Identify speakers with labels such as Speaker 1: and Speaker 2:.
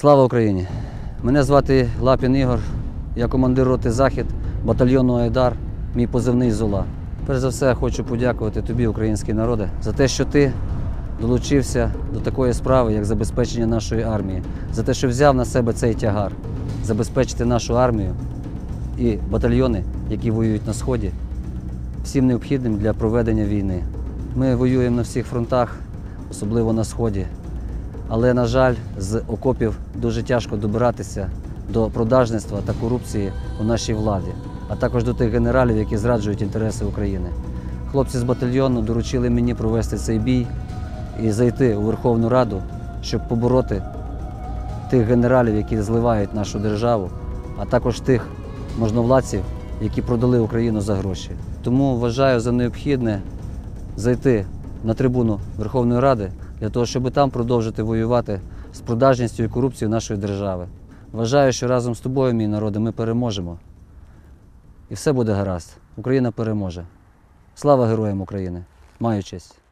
Speaker 1: Слава Україні! Мене звати Лапін Ігор, я командир роти Захід батальйону Айдар, мій позивний Зола. Перш за все, хочу подякувати тобі, український народе, за те, що ти долучився до такої справи, як забезпечення нашої армії, за те, що взяв на себе цей тягар, забезпечити нашу армію і батальйони, які воюють на сході, всім необхідним для проведення війни. Ми воюємо на всіх фронтах, особливо на сході. Але, на жаль, з окопів дуже тяжко добиратися до продажництва та корупції у нашій владі, а також до тих генералів, які зраджують інтереси України. Хлопці з батальйону доручили мені провести цей бій і зайти у Верховну Раду, щоб побороти тих генералів, які зливають нашу державу, а також тих можновладців, які продали Україну за гроші. Тому вважаю за необхідне зайти на трибуну Верховної Ради для того, щоб там продовжити воювати з продажністю і корупцією нашої держави. Вважаю, що разом з тобою, мій народи, ми переможемо. І все буде гаразд. Україна переможе. Слава героям України! Маю честь!